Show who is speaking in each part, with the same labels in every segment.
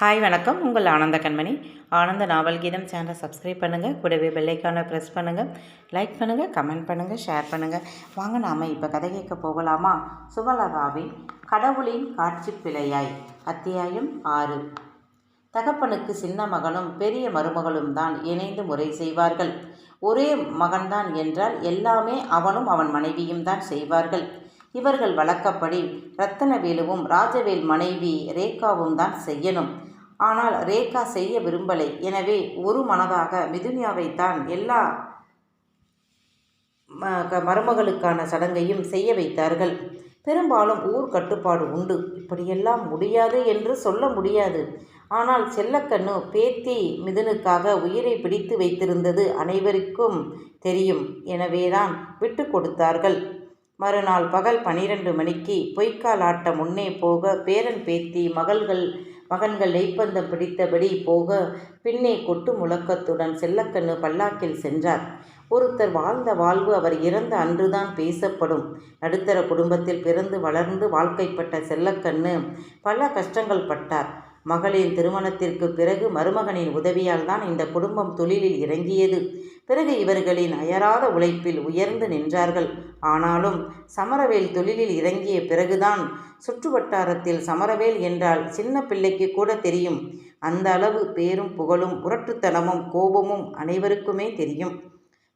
Speaker 1: Hi வணக்கம். உங்கள் ஆனந்த கண்மணி. ஆனந்த நாவல் கீதம் சேனலை சப்ஸ்கிரைப் பண்ணுங்கள் கூடவே பெல்லைக்கானை ப்ரெஸ் பண்ணுங்கள் லைக் பண்ணுங்கள் கமெண்ட் பண்ணுங்கள் ஷேர் பண்ணுங்கள் வாங்க நாம் இப்போ கதை கேட்க போகலாமா? சுபலதாவின் கடவுளின் காட்சி பிழையாய். அத்தியாயம் ஆறு. தகப்பனுக்கு சின்ன மகனும் பெரிய மருமகளும் தான் இணைந்து முறை செய்வார்கள். ஒரே மகன்தான் என்றால் எல்லாமே அவனும் அவன் மனைவியும் தான் செய்வார்கள். இவர்கள் வழக்கப்படி ரத்தனவேலுவும் ராஜவேல் மனைவி ரேகாவும் தான் செய்யணும். ஆனால் ரேகா செய்ய விரும்பலை. எனவே ஒரு மனதாக மிதுனியாவைத்தான் எல்லா ம- மருமகளுக்கான சடங்கையும் செய்ய வைத்தார்கள். பெரும்பாலும் ஊர் கட்டுப்பாடு உண்டு. இப்படியெல்லாம் முடியாது என்று சொல்ல முடியாது. ஆனால் செல்லக்கண்ணு பேத்தி மிதுனுக்காக உயிரை பிடித்து வைத்திருந்தது அனைவருக்கும் தெரியும். எனவேதான் விட்டு கொடுத்தார்கள். மறுநாள் பகல் பனிரெண்டு மணிக்கு பொய்க்கால் ஆட்ட முன்னே போக பேரன் பேத்தி மகள்கள் மகன்கள் நெய்ப்பந்தம் பிடித்தபடி போக பின்னே கொட்டு முழக்கத்துடன் செல்லக்கண்ணு பல்லாக்கில் சென்றார். ஒருத்தர் வாழ்ந்த வாழ்வு அவர் இறந்த அன்றுதான் பேசப்படும். நடுத்தர குடும்பத்தில் பிறந்து வளர்ந்து வாழ்க்கைப்பட்ட செல்லக்கண்ணு பல கஷ்டங்கள் பட்டார். மகளின் திருமணத்திற்கு பிறகு மருமகனின் உதவியால் தான் இந்த குடும்பம் தொழிலில் இறங்கியது. பிறகு இவர்களின் அயராத உழைப்பில் உயர்ந்து நின்றார்கள். ஆனாலும் சமரவேல் தொழிலில் இறங்கிய பிறகுதான் சுற்று வட்டாரத்தில் சமரவேல் என்றால் சின்ன பிள்ளைக்கு கூட தெரியும். அந்த அளவு பேரும் புகழும் புரட்டுத்தனமும் கோபமும் அனைவருக்குமே தெரியும்.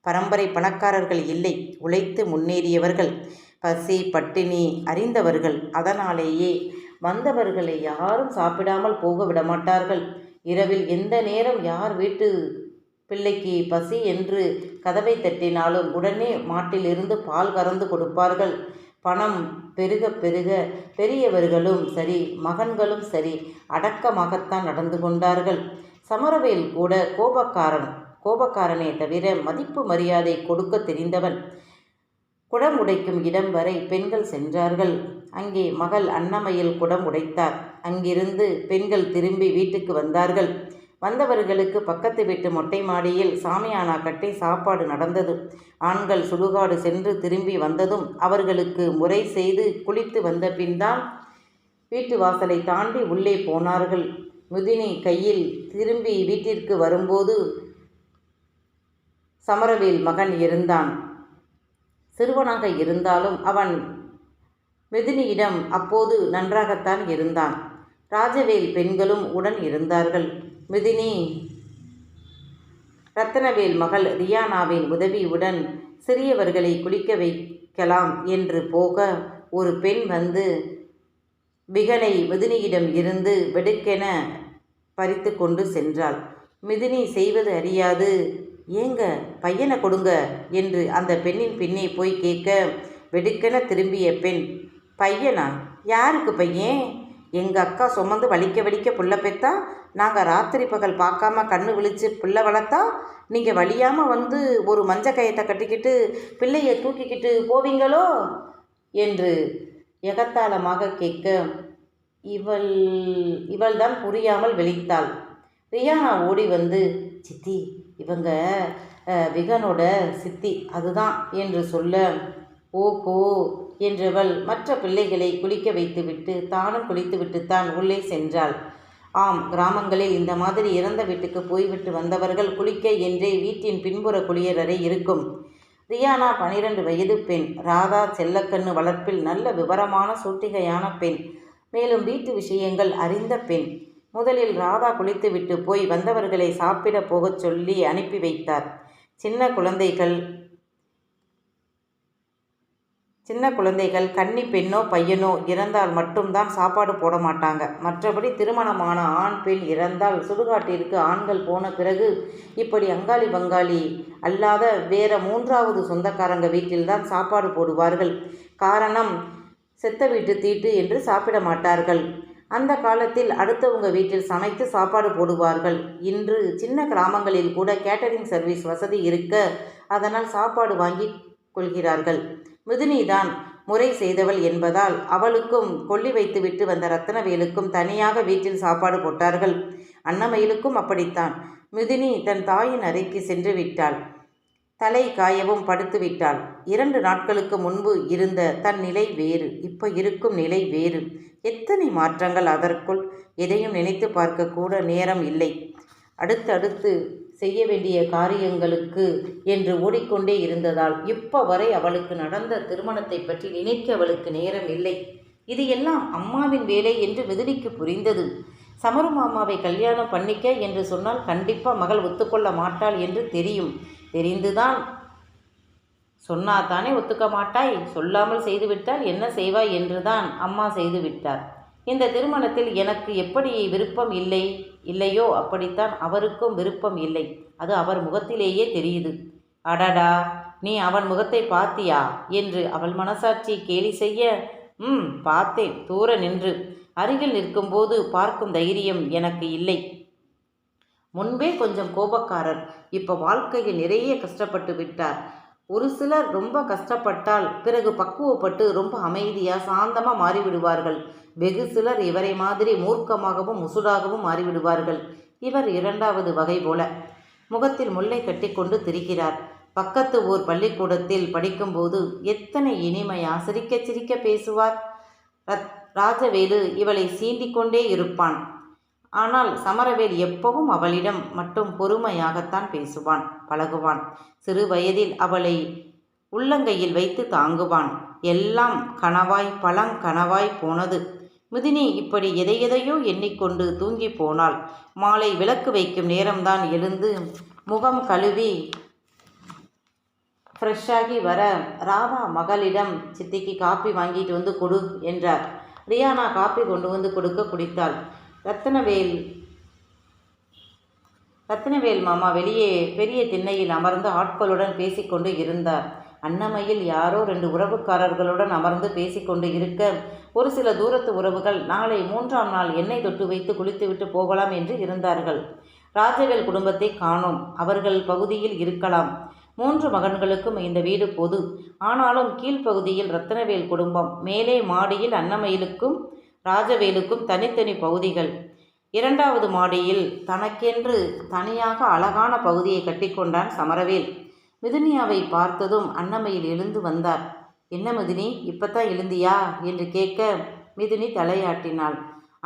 Speaker 1: பரம்பரை பணக்காரர்கள் இல்லை உழைத்து முன்னேறியவர்கள். பசி பட்டினி அறிந்தவர்கள். அதனாலேயே வந்தவர்களை யாரும் சாப்பிடாமல் போக விடமாட்டார்கள். இரவில் எந்த நேரம் யார் வீட்டு பிள்ளைக்கு பசி என்று கதவை தட்டினாலும் உடனே மாட்டிலிருந்து பால் கறந்து கொடுப்பார்கள். பணம் பெருக பெருக பெரியவர்களும் சரி மகன்களும் சரி அடக்கமாகத்தான் நடந்து கொண்டார்கள். சமரவேல் கூட கோபக்காரன் கோபக்காரனே தவிர மதிப்பு மரியாதை கொடுக்க தெரிந்தவன். குடம் உடைக்கும் இடம் வரை பெண்கள் சென்றார்கள். அங்கே மகள் அன்னமையில் குடம் உடைத்தார். அங்கிருந்து பெண்கள் திரும்பி வீட்டுக்கு வந்தார்கள். வந்தவர்களுக்கு பக்கத்து வீட்டு மொட்டை மாடியில் சாமியானா கட்டி சாப்பாடு நடந்தது. ஆண்கள் சுடுகாடு சென்று திரும்பி வந்ததும் அவர்களுக்கு முறை செய்து குளித்து வந்த பின்தான் வீட்டு வாசலை தாண்டி உள்ளே போனார்கள். முதினி கையில் திரும்பி வீட்டிற்கு வரும்போது சமரவேல் மகன் இருந்தான். சிறுவனாக இருந்தாலும் அவன் மிதினியிடம் அப்போது நன்றாகத்தான் இருந்தான். ராஜவேல் பெண்களும் உடன் இருந்தார்கள். மிதினி. ரத்தனவேல் மகள் ரியானாவின் உதவியுடன் சிறியவர்களை குளிக்க வைக்கலாம் என்று போக ஒரு பெண் வந்து விகனை மிதினியிடம் இருந்து வெடுக்கென பறித்து கொண்டு சென்றாள். மிதினி செய்வது அறியாது. ஏங்க பையனை கொடுங்க என்று அந்த பெண்ணின் பின்னே போய் கேட்க வெடுக்கென திரும்பிய பெண் பையனா? யாருக்கு பையன்? எங்கள் அக்கா சுமந்து வலிக்க வலிக்க புள்ள பெத்தா நாங்கள் ராத்திரி பகல் பார்க்காம கண்ணு விழிச்சு பிள்ளை வளர்த்தா நீங்கள் வலியாமல் வந்து ஒரு மஞ்ச கயத்தை கட்டிக்கிட்டு பிள்ளையை தூக்கிக்கிட்டு போவீங்களோ? என்று எகத்தாளமாக கேட்க இவள் இவள்தான் புரியாமல் விழித்தாள். ரியானா ஓடி வந்து சித்தி இவங்க விகனோட சித்தி அதுதான் என்று சொல்ல ஓஹோ! என்றவள் மற்ற பிள்ளைகளை குளிக்க வைத்துவிட்டு தானும் குளித்துவிட்டுத்தான் உள்ளே சென்றாள். ஆம் கிராமங்களில் இந்த மாதிரி இறந்த வீட்டுக்கு போய்விட்டு வந்தவர்கள் குளிக்க என்றே வீட்டின் பின்புற குளியலறை இருக்கும். ரியானா பனிரெண்டு வயது பெண் ராதா செல்லக்கண்ணு வளர்ப்பில் நல்ல விவரமான சூட்டிகையான பெண் மேலும் வீட்டு விஷயங்கள் அறிந்த பெண். முதலில் ராதா குளித்துவிட்டு போய் வந்தவர்களை சாப்பிட போகச் சொல்லி அனுப்பி வைத்தார். சின்ன குழந்தைகள் சின்ன குழந்தைகள் கன்னி பெண்ணோ பையனோ இறந்தால் மட்டும்தான் சாப்பாடு போட மாட்டாங்க. மற்றபடி திருமணமான ஆண் பெண் இறந்தால் சுடுகாட்டிற்கு ஆண்கள் போன பிறகு இப்படி அங்காளி பங்காளி அல்லாத வேற மூன்றாவது சொந்தக்காரங்க வீட்டில்தான் சாப்பாடு போடுவார்கள். காரணம் செத்த வீட்டு தீட்டு என்று சாப்பிட மாட்டார்கள். அந்த காலத்தில் அடுத்தவங்க வீட்டில் சமைத்து சாப்பாடு போடுவார்கள். இன்று சின்ன கிராமங்களில் கூட கேட்டரிங் சர்வீஸ் வசதி இருக்க அதனால் சாப்பாடு வாங்கி கொள்கிறார்கள். மிதுனிதான் முறை செய்தவள் என்பதால் அவளுக்கும் கொல்லி வைத்துவிட்டு வந்த ரத்னவேலுக்கும் தனியாக வீட்டில் சாப்பாடு போட்டார்கள். அன்னமயிலுக்கும் அப்படித்தான். மிதுனி தன் தாயின் அறைக்கு சென்று விட்டாள். தலை காயவும் படுத்து விட்டாள். இரண்டு நாட்களுக்கு முன்பு இருந்த தன் நிலை வேறு. இப்போ இருக்கும் நிலை வேறு. எத்தனை மாற்றங்கள் அதற்குள்? எதையும் நினைத்து பார்க்க கூட நேரம் இல்லை. அடுத்தடுத்து செய்ய வேண்டிய காரியங்களுக்கு என்று ஓடிக்கொண்டே இருந்ததால் இப்போ வரை அவளுக்கு நடந்த திருமணத்தை பற்றி நினைக்க அவளுக்கு நேரம் இல்லை. இது எல்லாம் அம்மாவின் வேலை என்று மிதுனிக்கு புரிந்தது. சமரு மாமாவை கல்யாணம் பண்ணிக்க என்று சொன்னால் கண்டிப்பாக மகள் ஒத்துக்கொள்ள மாட்டாள் என்று தெரியும். தெரிந்துதான் சொன்னாதானே ஒத்துக்க மாட்டாய்? சொல்லாமல் செய்துவிட்டால் என்ன செய்வாய்? என்றுதான் அம்மா செய்துவிட்டார். இந்த திருமணத்தில் எனக்கு எப்படி விருப்பம் இல்லை? இல்லையோ? அப்படித்தான் அவருக்கும் விருப்பம் இல்லை. அது அவர் முகத்திலேயே தெரியுது. அடடா! நீ அவன் முகத்தை பார்த்தியா? என்று அவள் மனசாட்சி கேலி செய்ய ம் பார்த்தேன். தூர நின்று. அருகில் நிற்கும்போது பார்க்கும் தைரியம் எனக்கு இல்லை. முன்பே கொஞ்சம் கோபக்காரர். இப்போ வாழ்க்கையில் நிறைய கஷ்டப்பட்டு விட்டார். ஒரு சிலர் ரொம்ப கஷ்டப்பட்டால் பிறகு பக்குவப்பட்டு ரொம்ப அமைதியாக சாந்தமாக மாறிவிடுவார்கள். வெகு சிலர் இவரை மாதிரி மூர்க்கமாகவும் முசுடாகவும் மாறிவிடுவார்கள். இவர் இரண்டாவது வகை போல. முகத்தில் முல்லை கட்டிக்கொண்டு திரிக்கிறார். பக்கத்து ஊர் பள்ளிக்கூடத்தில் படிக்கும்போது எத்தனை இனிமையா சிரிக்க சிரிக்க பேசுவார்? ரத் ராஜவேலு இவளை சீண்டிக்கொண்டே இருப்பான். ஆனால் சமரவேல் எப்பவும் அவளிடம் மட்டும் பொறுமையாகத்தான் பேசுவான் பழகுவான். சிறு வயதில் அவளை உள்ளங்கையில் வைத்து தாங்குவான். எல்லாம் கனவாய் பழங்கனவாய் போனது. மிதினி இப்படி எதை எதையோ எண்ணிக்கொண்டு தூங்கி போனாள். மாலை விளக்கு வைக்கும் நேரம்தான் எழுந்து முகம் கழுவி ஃப்ரெஷ்ஷாகி வர ராதா மகளிடம் சித்திக்கு காப்பி வாங்கிட்டு வந்து கொடு என்றார். ரியானா காப்பி கொண்டு வந்து கொடுக்க குடித்தாள். ரத்தனவேல். ரத்னவேல் மாமா வெளியே பெரிய திண்ணையில் அமர்ந்து ஆட்களுடன் பேசிக்கொண்டு இருந்தார். அன்னமையில் யாரோ ரெண்டு உறவுக்காரர்களுடன் அமர்ந்து பேசிக்கொண்டு இருக்க ஒரு சில தூரத்து உறவுகள் நாளை மூன்றாம் நாள் எண்ணெய் தொட்டு வைத்து குளித்துவிட்டு போகலாம் என்று இருந்தார்கள். ராஜவேல் குடும்பத்தை காணோம். அவர்கள் பகுதியில் இருக்கலாம். மூன்று மகன்களுக்கும் இந்த வீடு பொது. ஆனாலும் கீழ்ப்பகுதியில் ரத்தனவேல் குடும்பம். மேலே மாடியில் அன்னமயிலுக்கும் ராஜவேலுக்கும் தனித்தனி பகுதிகள். இரண்டாவது மாடியில் தனக்கென்று தனியாக அழகான பகுதியை கட்டிக்கொண்டான் சமரவேல். மிதுனியாவை பார்த்ததும் அன்னமையில் எழுந்து வந்தார். என்ன மிதுனி இப்பத்தான் எழுந்தியா? என்று கேட்க மிதுனி தலையாட்டினாள்.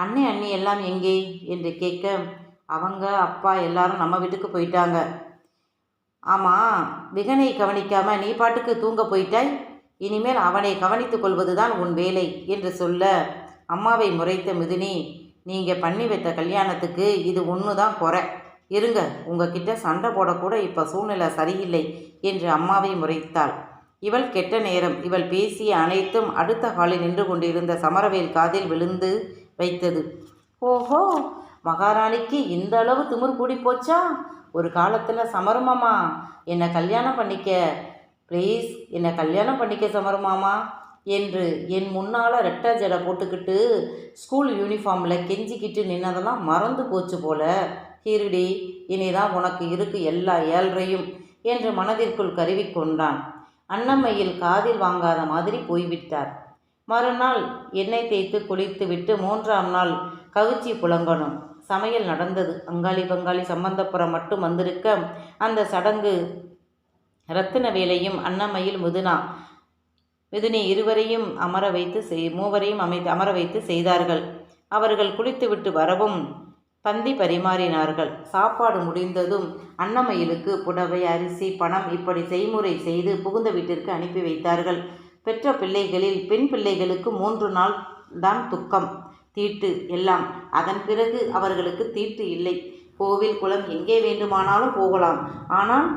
Speaker 1: அண்ணே அண்ணி எல்லாம் எங்கே? என்று கேட்க அவங்க அப்பா எல்லாரும் நம்ம வீட்டுக்கு போயிட்டாங்க. ஆமாம் விகனை கவனிக்காம நீ பாட்டுக்கு தூங்க போயிட்டாய்? இனிமேல் அவனை கவனித்துக் கொள்வதுதான் உன் வேலை என்று சொல்ல அம்மாவை முறைத்த மிதுனி நீங்கள் பண்ணி வைத்த கல்யாணத்துக்கு இது ஒன்று தான் குறை. இருங்க உங்ககிட்ட சண்டை போடக்கூட இப்போ சூழ்நிலை சரியில்லை என்று அம்மாவை முறைத்தாள். இவள் கெட்ட நேரம் இவள் பேசிய அனைத்தும் அடுத்த ஹாலில் நின்று கொண்டிருந்த சமரவேல் காதில் விழுந்து வைத்தது. ஓஹோ மகாராணிக்கு இந்த அளவு திமிர் கூடி போச்சா? ஒரு காலத்தில் சமருமாமா என்னை கல்யாணம் பண்ணிக்க ப்ளீஸ் என்னை கல்யாணம் பண்ணிக்க சமருமாமா? என்று என் முன்னால் ரெட்டை ஜடை போட்டுக்கிட்டு ஸ்கூல் யூனிஃபார்மில் கெஞ்சிக்கிட்டு நின்னதெல்லாம் மறந்து போச்சு போல. ஹீரடி இனிதான் உனக்கு இருக்கு எல்லா ஏழ்றையும் என்று மனதிற்குள் கருவி கொண்டான். அன்னம்மையில் காதில் வாங்காத மாதிரி போய்விட்டார். மறுநாள் எண்ணெய் தேய்த்து குளித்து விட்டு மூன்றாம் நாள் கவிச்சி புலங்கணும். சமையல் நடந்தது. அங்காளி பங்காளி சம்பந்தப்புறம் மட்டும் வந்திருக்க அந்த சடங்கு ரத்தின வேலையும் அன்னமையில் முதுனா. மிதுனி இருவரையும் அமர வைத்து செய் மூவரையும் அமைத்து அமர வைத்து செய்தார்கள். அவர்கள் குளித்துவிட்டு வரவும் பந்தி பரிமாறினார்கள். சாப்பாடு முடிந்ததும் அன்னமயிலுக்கு புடவை அரிசி பணம் இப்படி செய்முறை செய்து புகுந்த வீட்டிற்கு அனுப்பி வைத்தார்கள். பெற்ற பிள்ளைகளில் பெண் பிள்ளைகளுக்கு மூன்று நாள் தான் துக்கம். தீட்டு எல்லாம். அதன் பிறகு அவர்களுக்கு தீட்டு இல்லை. கோவில் குளம் எங்கே வேண்டுமானாலும் போகலாம். ஆனால்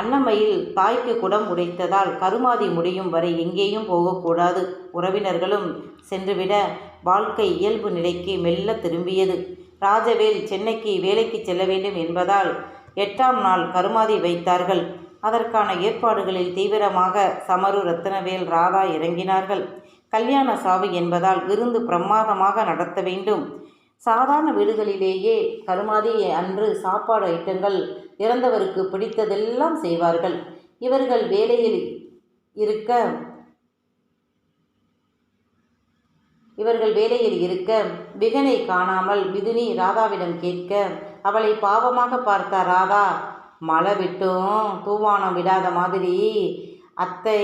Speaker 1: அன்னமையில் தாய்க்கு குடம் உடைத்ததால் கருமாதி முடியும் வரை எங்கேயும் போகக்கூடாது. உறவினர்களும் சென்றுவிட வாழ்க்கை இயல்பு நிலைக்கு மெல்ல திரும்பியது. ராஜவேல் சென்னைக்கு வேலைக்கு செல்ல வேண்டும் என்பதால் எட்டாம் நாள் கருமாதி வைத்தார்கள். அதற்கான ஏற்பாடுகளில் தீவிரமாக சமரு ரத்னவேல் ராதா இறங்கினார்கள். கல்யாண சாவு என்பதால் விருந்து பிரமாதமாக நடத்த வேண்டும். சாதாரண வீடுகளிலேயே கருமாதி அன்று சாப்பாடு ஐட்டங்கள் இறந்தவருக்கு பிடித்ததெல்லாம் செய்வார்கள். இவர்கள் வேலையில் இருக்க இவர்கள் வேலையில் இருக்க விகனை காணாமல் மிதுனி ராதாவிடம் கேட்க அவளை பாவமாக பார்த்த ராதா மழை விட்டும் தூவானம் விடாத மாதிரி அத்தை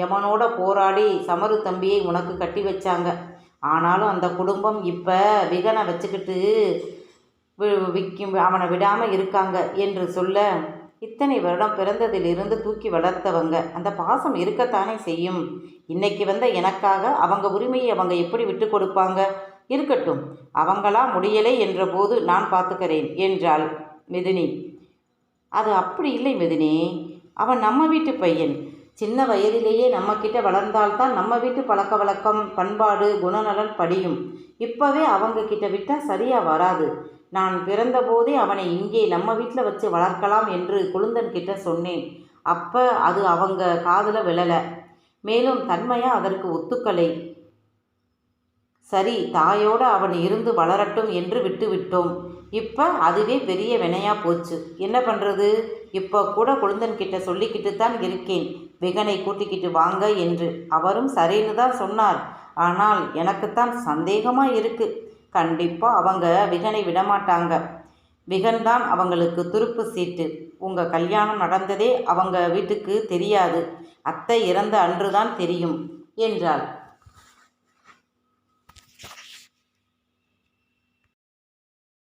Speaker 1: யமனோட போராடி சமரு தம்பியை உனக்கு கட்டி வச்சாங்க. ஆனாலும் அந்த குடும்பம் இப்போ விகனை வச்சுக்கிட்டு விற்கும் அவனை விடாமல் இருக்காங்க என்று சொல்ல இத்தனை வருடம் பிறந்ததிலிருந்து தூக்கி வளர்த்தவங்க அந்த பாசம் இருக்கத்தானே செய்யும்? இன்னைக்கு வந்த எனக்காக அவங்க உரிமையை அவங்க எப்படி விட்டு கொடுப்பாங்க? இருக்கட்டும் அவங்களா முடியலை என்ற போது நான் பார்த்துக்கிறேன் என்றாள் மிதுனி. அது அப்படி இல்லை மிதுனி. அவன் நம்ம வீட்டு பையன். சின்ன வயதிலேயே நம்ம கிட்ட வளர்ந்தால்தான் நம்ம வீட்டு பழக்க வழக்கம் பண்பாடு குணநலன் படியும். இப்போவே அவங்க கிட்ட விட்டால் சரியா வராது. நான் பிறந்தபோதே அவனை இங்கே நம்ம வீட்டில் வச்சு வளர்க்கலாம் என்று குழுந்தன் கிட்ட சொன்னேன். அப்போ அது அவங்க காதில் விழலை. மேலும் தன்மையா அதற்கு ஒத்துக்கலை. சரி தாயோடு அவன் இருந்து வளரட்டும் என்று விட்டுவிட்டோம் இப்போ அதுவே பெரிய வினையா போச்சு. என்ன பண்ணுறது இப்போ கூட குழுந்தன் கிட்ட சொல்லிக்கிட்டு தான் இருக்கேன். விகனை கூட்டிக்கிட்டு வாங்க என்று அவரும் சரின்னு தான் சொன்னார். ஆனால் எனக்குத்தான் சந்தேகமாக இருக்கு. கண்டிப்பாக அவங்க விகனை விடமாட்டாங்க. விகன் தான் அவங்களுக்கு துருப்பு சீட்டு. உங்கள் கல்யாணம் நடந்ததே அவங்க வீட்டுக்கு தெரியாது. அத்தை இறந்த அன்று தான் தெரியும் என்றாள்.